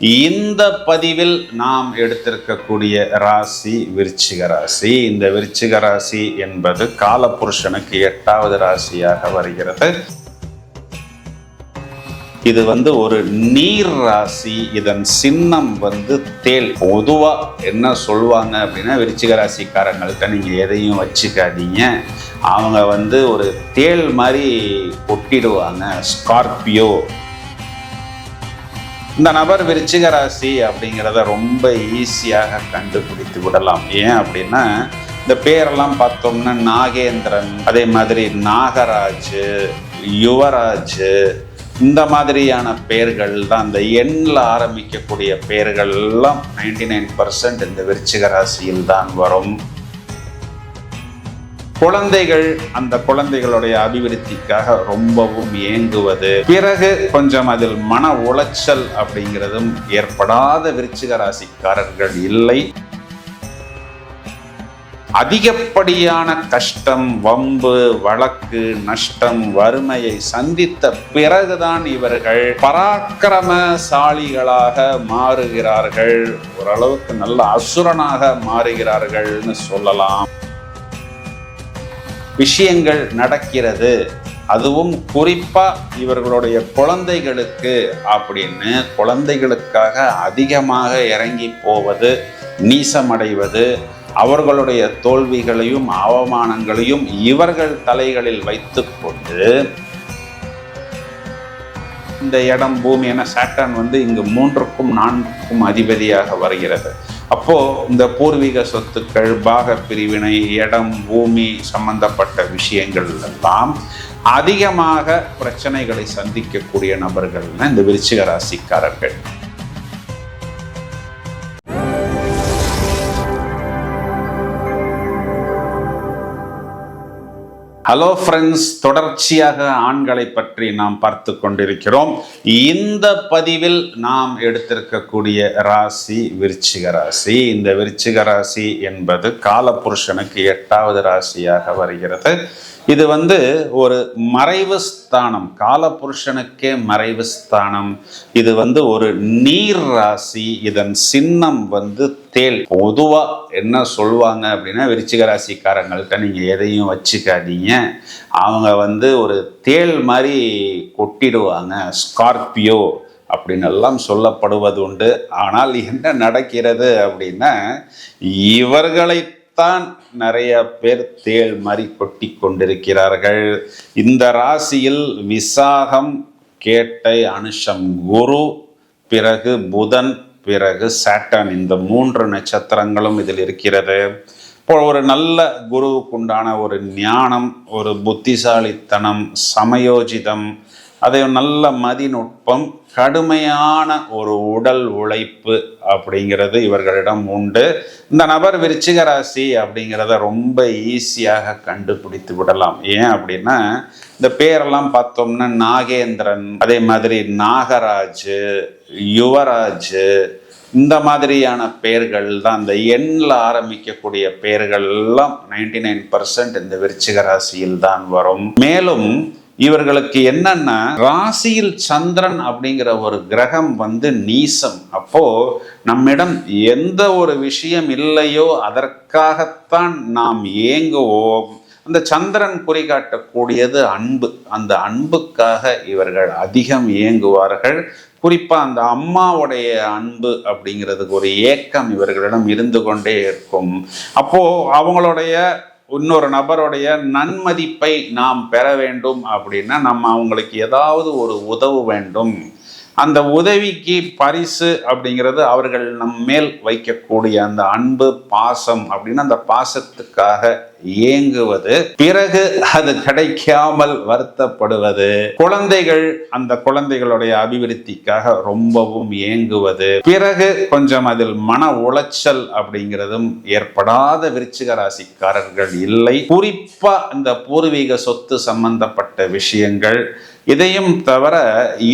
இந்த பதிவில் நாம் எடுத்திருக்கக்கூடிய ராசி விருச்சிக ராசி. இந்த விருச்சிக ராசி என்பது காலபுருஷனுக்கு எட்டாவது ராசியாக வருகிறது. இது வந்து ஒரு நீர் ராசி. இதன் சின்னம் வந்து தேல் பொதுவா என்ன சொல்லுவாங்க அப்படின்னா விருச்சிக ராசிக்காரங்கள்ட்ட நீங்க எதையும் வச்சுக்காதீங்க. அவங்க வந்து ஒரு தேள் மாதிரி கொட்டிடுவாங்க ஸ்கார்பியோ இந்த நபர் விருச்சிக ராசி அப்படிங்கிறத ரொம்ப ஈஸியாக கண்டுபிடித்து விடலாம். ஏன் அப்படின்னா இந்த பேரெல்லாம் பார்த்தோம்னா நாகேந்திரன் அதே மாதிரி நாகராஜ் யுவராஜ் இந்த மாதிரியான பெயர்கள் தான் இந்த எண்ணில் ஆரம்பிக்கக்கூடிய பெயர்கள்லாம் நைன்டி நைன் பர்சன்ட் இந்த விருச்சிக ராசியில் தான் வரும். குழந்தைகள் அந்த குழந்தைகளுடைய அபிவிருத்திக்காக ரொம்பவும் ஏங்குவது. பிறகு கொஞ்சம் அதில் மன உளைச்சல் அப்படிங்கிறதும் ஏற்படாத விருச்சிக ராசிக்காரர்கள் இல்லை. அதிகப்படியான கஷ்டம் வம்பு வழக்கு நஷ்டம் வறுமையை சந்தித்த பிறகுதான் இவர்கள் பராக்கிரமசாலிகளாக மாறுகிறார்கள். ஓரளவுக்கு நல்ல அசுரனாக மாறுகிறார்கள்னு சொல்லலாம். விஷயங்கள் நடக்கிறது. அதுவும் குறிப்பாக இவர்களுடைய குழந்தைகளுக்கு அப்படின்னு குழந்தைகளுக்காக அதிகமாக இறங்கி போவது நீசமடைவது அவர்களுடைய தோல்விகளையும் அவமானங்களையும் இவர்கள் தலைகளில் வைத்துக்கொண்டு இந்த இடம் பூமி என சாட்டன் வந்து இங்கு மூன்றுக்கும் நான்குக்கும் அதிபதியாக வருகிறது. அப்போது இந்த பூர்வீக சொத்துக்கள் பாக பிரிவினை இடம் பூமி சம்பந்தப்பட்ட விஷயங்கள் எல்லாம் அதிகமாக பிரச்சனைகளை சந்திக்கக்கூடிய நபர்கள்னா இந்த விருச்சிக ராசிக்காரர்கள். ஹலோ ஃப்ரெண்ட்ஸ் தொடர்ச்சியாக ஆண்களை பற்றி நாம் பார்த்து கொண்டிருக்கிறோம். இந்த பதிவில் நாம் எடுத்திருக்கக்கூடிய ராசி விருச்சிக ராசி. இந்த விருச்சிக ராசி என்பது காலபுருஷனுக்கு எட்டாவது ராசியாக வருகிறது. இது வந்து ஒரு மறைவு ஸ்தானம். காலபுருஷனுக்கே மறைவு ஸ்தானம். இது வந்து ஒரு நீர் ராசி. இதன் சின்னம் வந்து தேல் பொதுவா என்ன சொல்லுவாங்க அப்படின்னா விருச்சிக ராசிக்காரங்கள்ட்ட நீங்க எதையும் வச்சுக்காதீங்க. அவங்க வந்து ஒரு தேள் மாதிரி கொட்டிடுவாங்க. ஸ்கார்பியோ அப்படின்னு எல்லாம் சொல்லப்படுவது உண்டு. ஆனால் என்ன நடக்கிறது அப்படின்னா இவர்களை தான் நிறைய பேர் தேள் மாதிரி கொட்டி கொண்டிருக்கிறார்கள். இந்த ராசியில் விசாகம் கேட்டை அனுஷம் குரு பிறகு புதன் பிறகு சாட்டன். இந்த மூன்று நட்சத்திரங்களும் இதில் இருக்கிறது. இப்போ ஒரு நல்ல குருவுக்குண்டான ஒரு ஞானம் ஒரு புத்திசாலித்தனம் சமயோஜிதம் அதை நல்ல மதிநுட்பம் கடுமையான ஒரு உடல் உழைப்பு அப்படிங்கிறது இவர்களிடம் உண்டு. இந்த நபர் விருச்சிக ராசி அப்படிங்கிறத ரொம்ப ஈஸியாக கண்டுபிடித்து விடலாம். ஏன் அப்படின்னா இந்த பேரெல்லாம் பார்த்தோம்னா நாகேந்திரன் அதே மாதிரி நாகராஜ் யுவராஜ் இந்த மாதிரியான பெயர்கள் தான் இந்த எண்ணில் ஆரம்பிக்கக்கூடிய பெயர்கள் எல்லாம் நைன்டி நைன் பர்சன்ட் இந்த விருச்சிக ராசியில் தான் வரும். மேலும் இவர்களுக்கு என்னன்னா ராசியில் சந்திரன் அப்படிங்கிற ஒரு கிரகம் வந்து நீசம். அப்போ நம்மிடம் எந்த ஒரு விஷயம் இல்லையோ அதற்காகத்தான் நாம் ஏங்குவோம். அந்த சந்திரன் குறிகாட்டக்கூடியது அன்பு. அந்த அன்புக்காக இவர்கள் அதிகம் இயங்குவார்கள் குறிப்பாக அந்த அம்மாவுடைய அன்பு அப்படிங்கிறதுக்கு ஒரு ஏக்கம் இவர்களிடம் இருந்து கொண்டே இருக்கும். அப்போ அவங்களுடைய இன்னொரு நபருடைய நன்மதிப்பை நாம் பெற வேண்டும் அப்படின்னா நம்ம அவங்களுக்கு ஏதாவது ஒரு உதவு வேண்டும். அந்த உதவிக்கு பரிசு அப்படிங்கிறது அவர்கள் நம் மேல் வைக்கக்கூடிய அந்த அன்பு பாசம் அப்படின்னு அந்த பாசத்துக்காக ஏங்குவது. பிறகு அது கிடைக்காமல் வருத்தப்படுவது. குழந்தைகள் அந்த குழந்தைகளுடைய அபிவிருத்திக்காக ரொம்பவும் ஏங்குவது. பிறகு கொஞ்சம் அதில் மன உளைச்சல் அப்படிங்கிறதும் ஏற்படாத விருச்சிக ராசிக்காரர்கள் இல்லை. குறிப்பா இந்த பூர்வீக சொத்து சம்பந்தப்பட்ட விஷயங்கள் இதையும் தவிர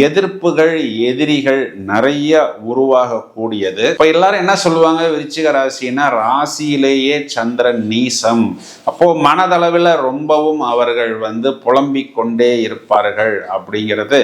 எதிர்ப்புகள் எதிரிகள் நிறைய உருவாகக்கூடியது. இப்ப எல்லாரும் என்ன சொல்லுவாங்க? விருச்சிக ராசினா ராசியிலேயே சந்திரன் நீசம். அப்போ மனதளவில் ரொம்பவும் அவர்கள் வந்து புலம்பிக் கொண்டே இருப்பார்கள் அப்படிங்கிறது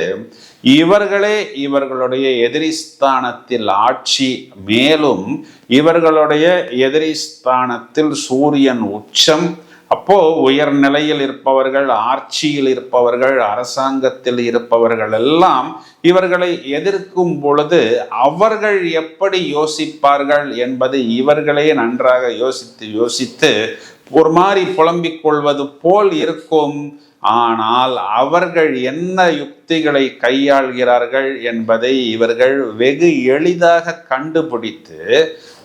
இவர்களே இவர்களுடைய எதிரிஸ்தானத்தில் ஆட்சி மேலும் இவர்களுடைய எதிரிஸ்தானத்தில் சூரியன் உச்சம். அப்போ உயர்நிலையில் இருப்பவர்கள் ஆட்சியில் இருப்பவர்கள் அரசாங்கத்தில் இருப்பவர்கள் எல்லாம் இவர்களை எதிர்க்கும் பொழுது அவர்கள் எப்படி யோசிப்பார்கள் என்பது இவர்களே நன்றாக யோசித்து யோசித்து ஒரு மாதிரி புலம்பிக் கொள்வது போல் இருக்கும். ஆனால் அவர்கள் என்ன யுக்திகளை கையாள்கிறார்கள் என்பதை இவர்கள் வெகு எளிதாக கண்டுபிடித்து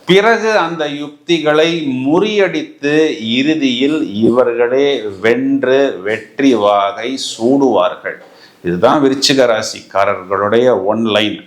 பிறகு அந்த யுக்திகளை முறியடித்து இறுதியில் இவர்களே வென்று வெற்றி வாகை சூடுவார்கள். இதுதான் விருச்சிக ராசிக்காரர்களுடைய ஒன்லைன்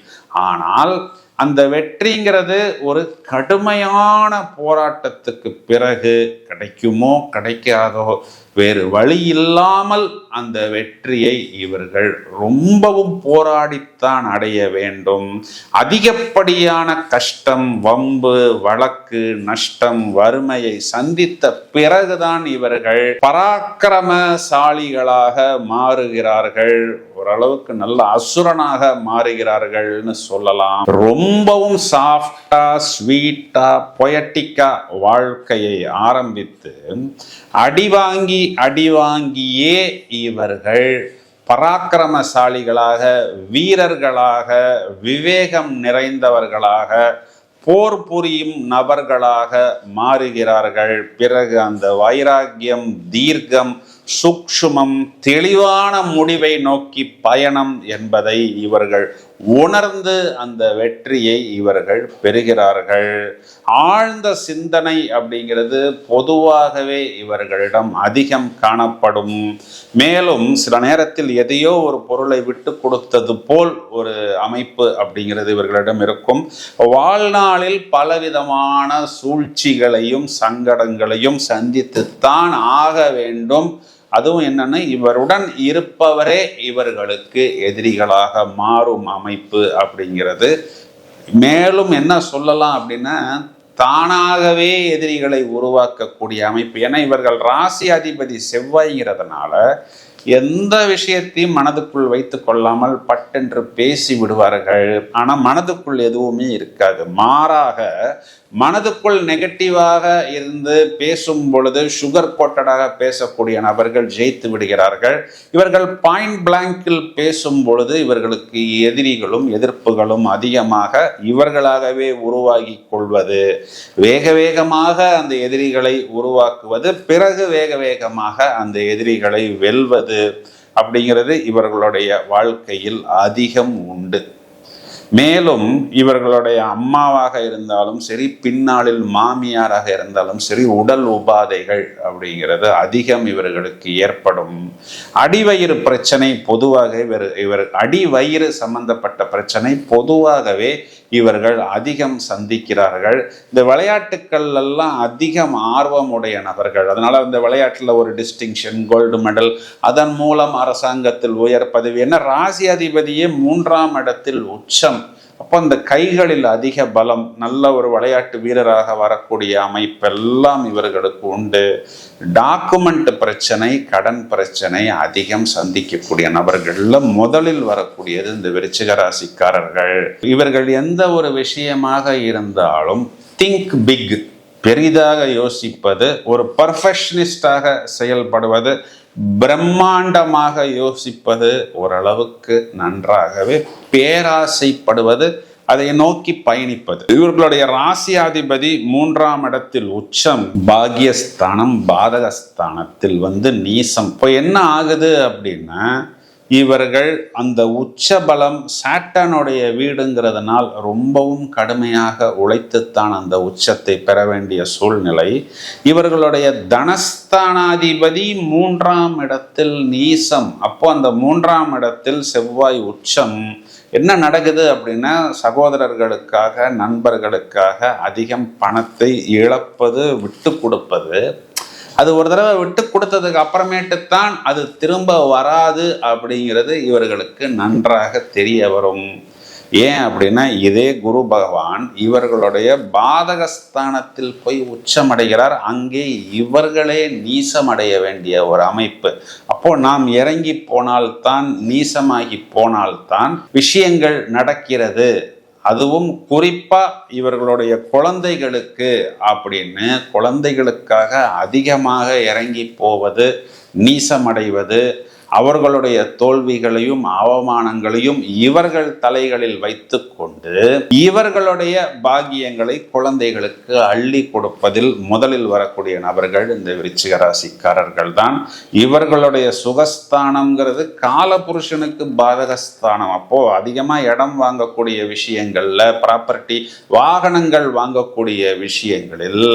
ஆனால் அந்த வெற்றிங்கிறது ஒரு கடுமையான போராட்டத்துக்கு பிறகு கிடைக்குமோ கிடைக்காதோ வேறு வழி இல்லாமல் அந்த வெற்றியை இவர்கள் ரொம்பவும் போராடித்தான் அடைய வேண்டும். அதிகப்படியான கஷ்டம் வம்பு வழக்கு நஷ்டம் வறுமையை சந்தித்த பிறகுதான் இவர்கள் பராக்கிரமசாலிகளாக மாறுகிறார்கள். ஓரளவுக்கு நல்ல அசுரனாக மாறுகிறார்கள்னு சொல்லலாம். ரொம்பவும் சாஃப்டா ஸ்வீட்டா பொயட்டிக்கா வாழ்க்கையை ஆரம்பித்து அடிவாங்கி அடிவாங்கியே இவர்கள் பராக்கிரமசாலிகளாக வீரர்களாக விவேகம் நிறைந்தவர்களாக போர் புரியும் நபர்களாக மாறுகிறார்கள். பிறகு அந்த வைராக்கியம் தீர்க்கம் சூக்ஷுமம் தெளிவான முடிவை நோக்கி பயணம் என்பதை இவர்கள் உணர்ந்து அந்த வெற்றியை இவர்கள் பெறுகிறார்கள். ஆழ்ந்த சிந்தனை அப்படிங்கிறது பொதுவாகவே இவர்களிடம் அதிகம் காணப்படும். மேலும் சில நேரத்தில் எதையோ ஒரு பொருளை விட்டு கொடுத்தது போல் ஒரு அமைப்பு அப்படிங்கிறது இவர்களிடம் இருக்கும். வாழ்நாளில் பலவிதமான சூழ்ச்சிகளையும் சங்கடங்களையும் சந்தித்துத்தான் ஆக வேண்டும். அதுவும் என்னன்னா இவருடன் இருப்பவரே இவர்களுக்கு எதிரிகளாக மாறும் அமைப்பு அப்படிங்கிறது. மேலும் என்ன சொல்லலாம் அப்படின்னா தானாகவே எதிரிகளை உருவாக்கக்கூடிய அமைப்பு. ஏன்னா இவர்கள் ராசி அதிபதி செவ்வாய்ங்கிறதுனால எந்த விஷயத்தையும் மனதுக்குள் வைத்து கொள்ளாமல் பட்டென்று பேசி விடுவார்கள். ஆனால் மனதுக்குள் எதுவுமே இருக்காது. மாறாக மனதுக்குள் நெகட்டிவாக இருந்து பேசும் பொழுது சுகர் கோட்டடாக பேசக்கூடிய நபர்கள் ஜெயித்து விடுகிறார்கள். இவர்கள் பாயிண்ட் பிளாங்கில் பேசும் பொழுது இவர்களுக்கு எதிரிகளும் எதிர்ப்புகளும் அதிகமாக இவர்களாகவே உருவாகி கொள்வது. வேக வேகமாக அந்த எதிரிகளை உருவாக்குவது பிறகு வேக வேகமாக அந்த எதிரிகளை வெல்வது. அப்படிங்கிறது இவர்களுடைய வாழ்க்கையில் அதிகம் உண்டு. மேலும் இவர்களுடைய அம்மாவாக இருந்தாலும் சரி பின்னாளில் மாமியாராக இருந்தாலும் சரி உடல் உபாதைகள் அப்படிங்கிறது அதிகம் இவர்களுக்கு ஏற்படும். அடிவயிறு பிரச்சனை பொதுவாக இவர் இவர் அடிவயிறு சம்பந்தப்பட்ட பிரச்சனை பொதுவாகவே இவர்கள் அதிகம் சந்திக்கிறார்கள். இந்த விளையாட்டுக்கள் எல்லாம் அதிகம் ஆர்வமுடைய நபர்கள். அதனால இந்த விளையாட்டில் ஒரு டிஸ்டிங்ஷன் கோல்டு மெடல் அதன் மூலம் அரசாங்கத்தில் உயர் பதவி என ராசி அதிபதியே மூன்றாம் இடத்தில் உச்சம் அப்போ இந்த கைகளில் அதிக பலம் நல்ல ஒரு விளையாட்டு வீரராக வரக்கூடிய அமைப்பெல்லாம் இவர்களுக்கு உண்டு. டாக்குமெண்ட் பிரச்சனை கடன் பிரச்சனை அதிகம் சந்திக்கக்கூடிய நபர்களில் முதலில் வரக்கூடியது இந்த விருச்சிக ராசிக்காரர்கள். இவர்கள் எந்த ஒரு விஷயமாக இருந்தாலும் திங்க் பிக் பெரிதாக யோசிப்பது ஒரு பர்ஃபெக்ஷனிஸ்டாக செயல்படுவது பிரம்மாண்டமாக யோசிப்பது ஓரளவுக்கு நன்றாகவே பேராசைப்படுவது அதை நோக்கி பயணிப்பது. இவர்களுடைய ராசியாதிபதி மூன்றாம் இடத்தில் உச்சம் பாகியஸ்தானம் பாதகஸ்தானத்தில் வந்து நீசம். இப்போ என்ன ஆகுது அப்படின்னா இவர்கள் அந்த உச்ச பலம் சாட்டனுடைய வீடுங்கிறதுனால் ரொம்பவும் கடுமையாக உழைத்துத்தான் அந்த உச்சத்தை பெற வேண்டிய சூழ்நிலை. இவர்களுடைய தனஸ்தானாதிபதி மூன்றாம் இடத்தில் நீசம். அப்போ அந்த மூன்றாம் இடத்தில் செவ்வாய் உச்சம். என்ன நடக்குது அப்படின்னா சகோதரர்களுக்காக நண்பர்களுக்காக அதிகம் பணத்தை இழப்பது விட்டு கொடுப்பது. அது ஒரு தடவை விட்டு கொடுத்ததுக்கு அப்புறமேட்டு தான் அது திரும்ப வராது அப்படிங்கிறது இவர்களுக்கு நன்றாக தெரிய வரும். ஏன் அப்படின்னா இதே குரு பகவான் இவர்களுடைய பாதகஸ்தானத்தில் போய் உச்சமடைகிறார். அங்கே இவர்களே நீசமடைய வேண்டிய ஒரு அமைப்பு. அப்போ நாம் இறங்கி போனால்தான் நீசமாகி போனால்தான் விஷயங்கள் நடக்கிறது. அதுவும் குறிப்பாக இவர்களுடைய குழந்தைகளுக்கு அப்படின்னு குழந்தைகளுக்காக அதிகமாக இறங்கி போவது நீசமடைவது அவர்களுடைய தோல்விகளையும் அவமானங்களையும் இவர்கள் தலைகளில் வைத்துக்கொண்டு இவர்களுடைய பாக்கியங்களை குழந்தைகளுக்கு அள்ளி கொடுப்பதில் முதலில் வரக்கூடிய நபர்கள் இந்த விருச்சிக ராசிக்காரர்கள் தான். இவர்களுடைய சுகஸ்தானம்ங்கிறது காலபுருஷனுக்கு பாதகஸ்தானம். அப்போ அதிகமா இடம் வாங்கக்கூடிய விஷயங்கள்ல ப்ராப்பர்ட்டி வாகனங்கள் வாங்கக்கூடிய விஷயங்களில்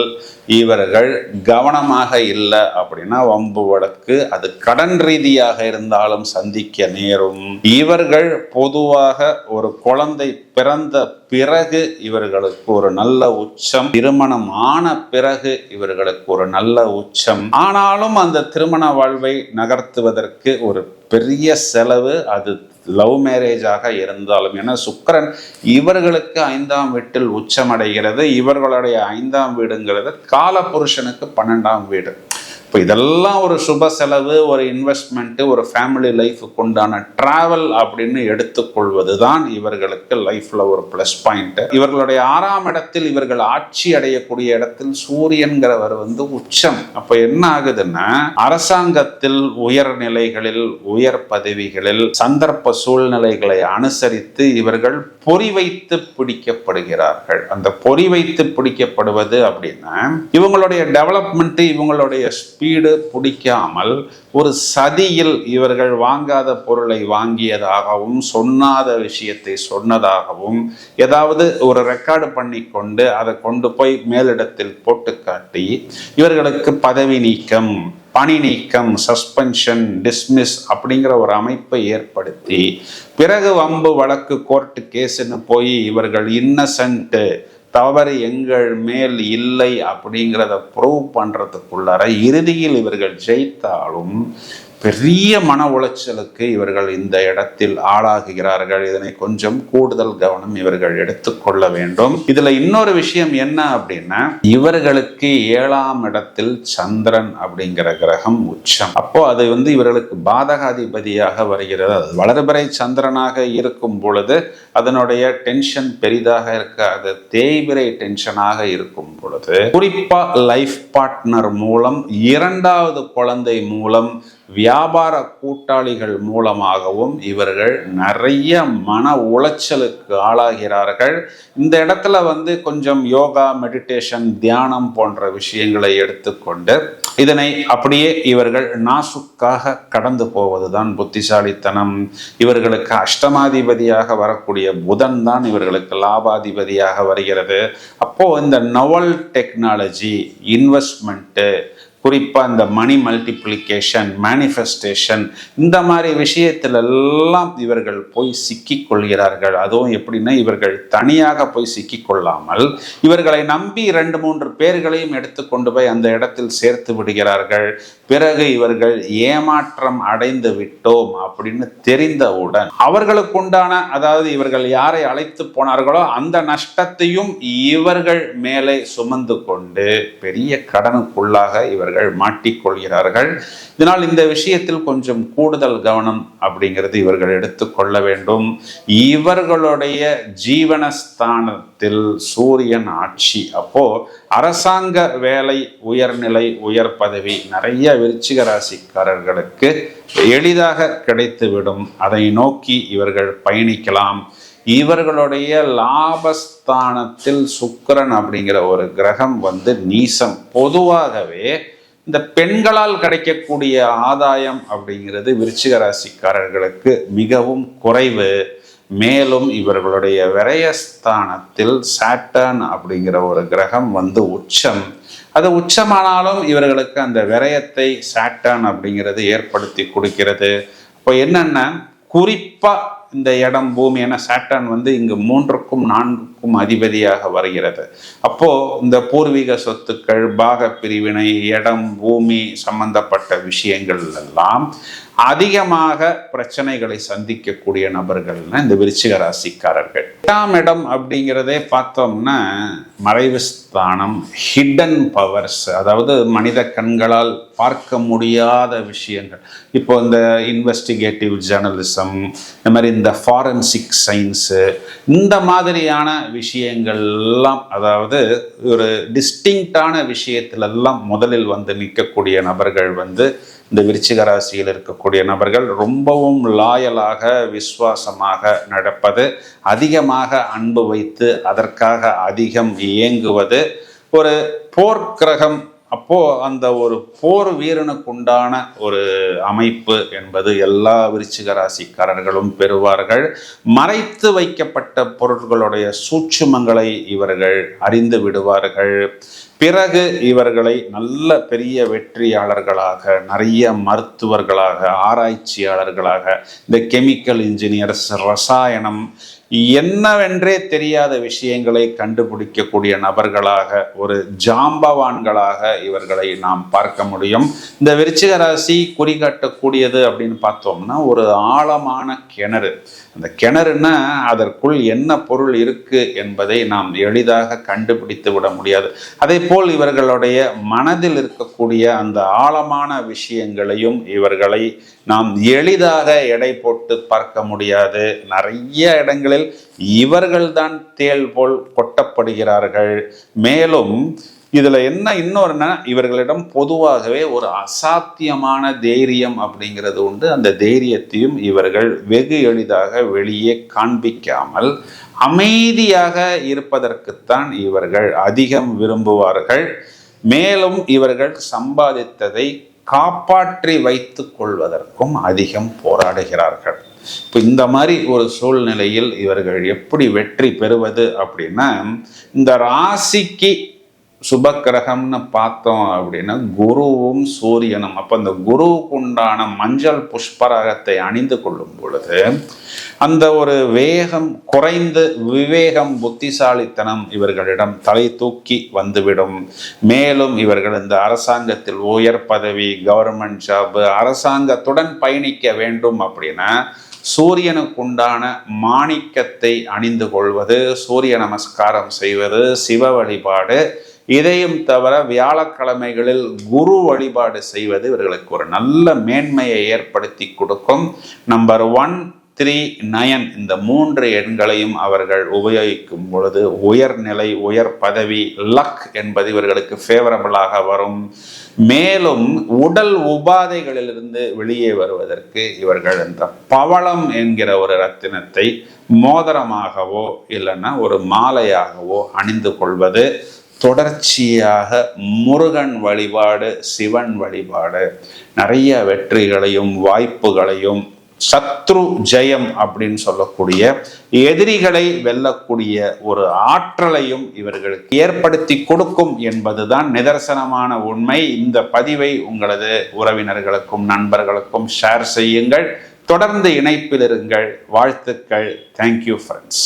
இவர்கள் கவனமாக இல்லை அப்படின்னா வம்பு வழக்கு அது கடன் ரீதியாக இருந்தாலும் சந்திக்க நேரும். இவர்கள் பொதுவாக ஒரு குழந்தை பிறந்த பிறகு இவர்களுக்கு ஒரு நல்ல உச்சம். திருமணம் ஆன பிறகு இவர்களுக்கு ஒரு நல்ல உச்சம். ஆனாலும் அந்த திருமண வாழ்வை நகர்த்துவதற்கு ஒரு பெரிய செலவு அது லவ் மேரேஜாக இருந்தாலும். ஏன்னா சுக்கரன் இவர்களுக்கு ஐந்தாம் வீட்டில் உச்சமடைகிறது. இவர்களுடைய ஐந்தாம் வீடுங்கிறது காலபுருஷனுக்கு பன்னெண்டாம் வீடு. இப்போ இதெல்லாம் ஒரு சுப செலவு ஒரு இன்வெஸ்ட்மெண்ட்டு ஒரு ஃபேமிலி லைஃபுக்கு உண்டான ட்ராவல் அப்படின்னு எடுத்துக்கொள்வது தான் இவர்களுக்கு லைஃப்பில் ஒரு ப்ளஸ் பாயிண்ட்டு இவர்களுடைய ஆறாம் இடத்தில் இவர்கள் ஆட்சி அடையக்கூடிய இடத்தில் சூரியன்கிறவர் வந்து உச்சம். அப்போ என்ன ஆகுதுன்னா அரசாங்கத்தில் உயர் நிலைகளில் உயர் பதவிகளில் சந்தர்ப்ப சூழ்நிலைகளை அனுசரித்து இவர்கள் பொறி வைத்து பிடிக்கப்படுகிறார்கள். அந்த பொறி வைத்து பிடிக்கப்படுவது அப்படின்னா இவங்களுடைய டெவலப்மெண்ட் இவங்களுடைய பிடிக்காமல் ஒரு சதியில் இவர்கள் வாங்காத பொருளை வாங்கியதாகவும் சொன்னாத விஷயத்தை சொன்னதாகவும் ஏதாவது ஒரு ரெக்கார்டு பண்ணி கொண்டு அதை கொண்டு போய் மேலிடத்தில் போட்டு காட்டி இவர்களுக்கு பதவி நீக்கம் பணி நீக்கம் சஸ்பென்ஷன் டிஸ்மிஸ் அப்படிங்கிற ஒரு அமைப்பை ஏற்படுத்தி பிறகு வம்பு வழக்கு கோர்ட்டு கேஸுன்னு போய் இவர்கள் இன்னசென்ட்டு தவறு எங்கள் மேல் இல்லை அப்படிங்கிறத ப்ரூவ் பண்ணுறதுக்குள்ளார இறுதியில் இவர்கள் ஜெயித்தாலும் பெரிய மன உளைச்சலுக்கு இவர்கள் இந்த இடத்தில் ஆளாகுகிறார்கள். இதனை கொஞ்சம் கூடுதல் கவனம் இவர்கள் எடுத்துக்கொள்ள வேண்டும். இதுல இன்னொரு விஷயம் என்ன அப்படின்னா இவர்களுக்கு ஏழாம் இடத்தில் சந்திரன் அப்படிங்கிற கிரகம் உச்சம். அப்போ அது வந்து இவர்களுக்கு பாதகாதிபதியாக வருகிறது. அது வளர்பிறை சந்திரனாக இருக்கும் பொழுது அதனுடைய டென்ஷன் பெரிதாக இருக்காது தேய்பிரை டென்ஷனாக இருக்கும் பொழுது குறிப்பா லைஃப் பார்ட்னர் மூலம் இரண்டாவது குழந்தை மூலம் வியாபார கூட்டாளிகள் மூலமாகவும் இவர்கள் நிறைய மன உளைச்சலுக்கு ஆளாகிறார்கள். இந்த இடத்துல வந்து கொஞ்சம் யோகா மெடிடேஷன் தியானம் போன்ற விஷயங்களை எடுத்துக்கொண்டு இதனை அப்படியே இவர்கள் நாசுக்காக கடந்து போவதுதான் புத்திசாலித்தனம். இவர்களுக்கு அஷ்டமாதிபதியாக வரக்கூடிய புதன் தான் இவர்களுக்கு லாபாதிபதியாக வருகிறது. அப்போ இந்த நவல் டெக்னாலஜி இன்வெஸ்ட்மெண்ட்டு குறிப்பாக இந்த மணி மல்டிப்ளிகேஷன் மேனிஃபெஸ்டேஷன் இந்த மாதிரி விஷயத்துல எல்லாம் இவர்கள் போய் சிக்கி கொள்கிறார்கள். அதுவும் எப்படின்னா இவர்கள் தனியாக போய் சிக்கி கொள்ளாமல் இவர்களை நம்பி ரெண்டு மூன்று பேர்களையும் எடுத்துக்கொண்டு போய் அந்த இடத்தில் சேர்த்து விடுகிறார்கள். பிறகு இவர்கள் ஏமாற்றம் அடைந்து விட்டோம் அப்படின்னு தெரிந்தவுடன் அவர்களுக்கு உண்டான அதாவது இவர்கள் யாரை அழைத்து போனார்களோ அந்த நஷ்டத்தையும் இவர்கள் மேலே சுமந்து கொண்டு பெரிய கடனுக்குள்ளாக இவர்கள் மாட்டிக்கொள்கிறார்கள். இதனால் இந்த விஷயத்தில் கொஞ்சம் கூடுதல் கவனம் அப்படிங்கிறது இவர்கள் எடுத்துக்கொள்ள வேண்டும். இவர்களுடைய ஜீவனஸ்தானத்தில் சூரியன் ஆட்சி. அப்போ அரசாங்க வேலை உயர்நிலை உயர் பதவி நிறைய விருச்சிக ராசிக்காரர்களுக்கு எளிதாக கிடைத்துவிடும். அதை நோக்கி இவர்கள் பயணிக்கலாம். இவர்களுடைய லாபஸ்தானத்தில் சுக்கரன் அப்படிங்கிற ஒரு கிரகம் வந்து நீசம். பொதுவாகவே இந்த பெண்களால் கிடைக்கக்கூடிய ஆதாயம் அப்படிங்கிறது விருச்சிக ராசிக்காரர்களுக்கு மிகவும் குறைவு. மேலும் இவர்களுடைய விரயஸ்தானத்தில் சாட்டர்ன் அப்படிங்கிற ஒரு கிரகம் வந்து உச்சம். அது உச்சமானாலும் இவர்களுக்கு அந்த விரயத்தை சாட்டர்ன் அப்படிங்கிறது ஏற்படுத்தி கொடுக்கிறது. இப்போ என்னென்ன குறிப்பாக இந்த இடம் பூமி என சாட்டன் வந்து இங்கு மூன்றுக்கும் நான்குக்கும் அதிபதியாக வருகிறது. அப்போ இந்த பூர்வீக சொத்துக்கள் பாக பிரிவினை இடம் பூமி சம்பந்தப்பட்ட விஷயங்கள் எல்லாம் அதிகமாக பிரச்சனைகளை சந்திக்கக்கூடிய நபர்கள்னா இந்த விருச்சிக ராசிக்காரர்கள். எட்டாம் இடம் அப்படிங்கிறதே பார்த்தோம்னா மறைவு ஸ்தானம் ஹிடன் பவர்ஸ் அதாவது மனித கண்களால் பார்க்க முடியாத விஷயங்கள். இப்போ இந்த இன்வெஸ்டிகேட்டிவ் ஜேர்னலிசம் இந்த மாதிரி இந்த ஃபாரன்சிக் சயின்ஸு இந்த மாதிரியான விஷயங்கள் எல்லாம் அதாவது ஒரு டிஸ்டிங்டான விஷயத்திலெல்லாம் முதலில் வந்து நிற்கக்கூடிய நபர்கள் வந்து இந்த விருச்சிக ராசியில் இருக்கக்கூடிய நபர்கள் ரொம்பவும் லாயலாக விசுவாசமாக நடப்பது அதிகமாக அன்பு வைத்து அதற்காக அதிகம் இயங்குவது ஒரு போர்க்கிரகம் அப்போ அந்த ஒரு போர் வீரனுக்கு உண்டான ஒரு அமைப்பு என்பது எல்லா விருச்சிக ராசிக்காரர்களும் பெறுவார்கள். மறைத்து வைக்கப்பட்ட பொருட்களுடைய சூட்சுமங்களை இவர்கள் அறிந்து விடுவார்கள். பிறகு இவர்களை நல்ல பெரிய வெற்றியாளர்களாக நிறைய மருத்துவர்களாக ஆராய்ச்சியாளர்களாக இந்த கெமிக்கல் இன்ஜினியர்ஸ் ரசாயனம் என்னவென்றே தெரியாத விஷயங்களை கண்டுபிடிக்கக்கூடிய நபர்களாக ஒரு ஜாம்பவான்களாக இவர்களை நாம் பார்க்க முடியும். இந்த விருச்சிக ராசி குறிகாட்டக்கூடியது அப்படின்னு பார்த்தோம்னா ஒரு ஆழமான கிணறு. அந்த கிணறுனா அதற்குள் என்ன பொருள் இருக்கு என்பதை நாம் எளிதாக கண்டுபிடித்து விட முடியாது. அதே போல் இவர்களுடைய மனதில் இருக்கக்கூடிய அந்த ஆழமான விஷயங்களையும் இவர்களை நாம் எளிதாக எடை போட்டு பார்க்க முடியாது. நிறைய இடங்களில் இவர்கள்தான் தேள் போல் கொட்டப்படுகிறார்கள். மேலும் இதில் என்ன இன்னொருனா இவர்களிடம் பொதுவாகவே ஒரு அசாத்தியமான தைரியம் அப்படிங்கிறது உண்டு. அந்த தைரியத்தையும் இவர்கள் வெகு எளிதாக வெளியே காண்பிக்காமல் அமைதியாக இருப்பதற்குத்தான் இவர்கள் அதிகம் விரும்புவார்கள். மேலும் இவர்கள் சம்பாதித்ததை காப்பாற்றி வைத்துக் கொள்வதற்கும் அதிகம் போராடுகிறார்கள். இப்போ இந்த மாதிரி ஒரு சூழ்நிலையில் இவர்கள் எப்படி வெற்றி பெறுவது அப்படின்னா இந்த ராசிக்கு சுபக்கிரகம்னு பார்த்தோம் அப்படின்னா குருவும் சூரியனும். அப்போ அந்த குருவுக்கு உண்டான மஞ்சள் புஷ்பராகத்தை அணிந்து கொள்ளும் பொழுது அந்த ஒரு வேகம் குறைந்து விவேகம் புத்திசாலித்தனம் இவர்களிடம் தலை தூக்கி வந்துவிடும். மேலும் இவர்கள் இந்த அரசாங்கத்தில் உயர் பதவி கவர்மெண்ட் ஜாப் அரசாங்கத்துடன் பயணிக்க வேண்டும் அப்படின்னா சூரியனுக்குண்டான மாணிக்கத்தை அணிந்து கொள்வது சூரிய நமஸ்காரம் செய்வது சிவ வழிபாடு இதையும் தவிர வியாழக்கிழமைகளில் குரு வழிபாடு செய்வது இவர்களுக்கு ஒரு நல்ல மேன்மையை ஏற்படுத்தி கொடுக்கும். நம்பர் ஒன் த்ரீ நயன் இந்த மூன்று எண்களையும் அவர்கள் உபயோகிக்கும் பொழுது உயர்நிலை உயர் பதவி லக் என்பது இவர்களுக்கு ஃபேவரபிளாக வரும். மேலும் உடல் உபாதைகளிலிருந்து வெளியே வருவதற்கு இவர்கள் இந்த பவளம் என்கிற ஒரு ரத்தினத்தை மோதிரமாகவோ இல்லைன்னா ஒரு மாலையாகவோ அணிந்து கொள்வது தொடர்ச்சியாக முருகன் வழிபாடு சிவன் வழிபாடு. நிறைய வெற்றிகளையும் வாய்ப்புகளையும் சத்ரு ஜெயம் அப்படின்னு சொல்லக்கூடிய எதிரிகளை வெல்லக்கூடிய ஒரு ஆற்றலையும் இவர்களுக்கு ஏற்படுத்தி கொடுக்கும் என்பதுதான் நிதர்சனமான உண்மை. இந்த பதிவை உங்களது உறவினர்களுக்கும் நண்பர்களுக்கும் ஷேர் செய்யுங்கள். தொடர்ந்து இணைப்பில் இருங்கள். வாழ்த்துக்கள். Thank you friends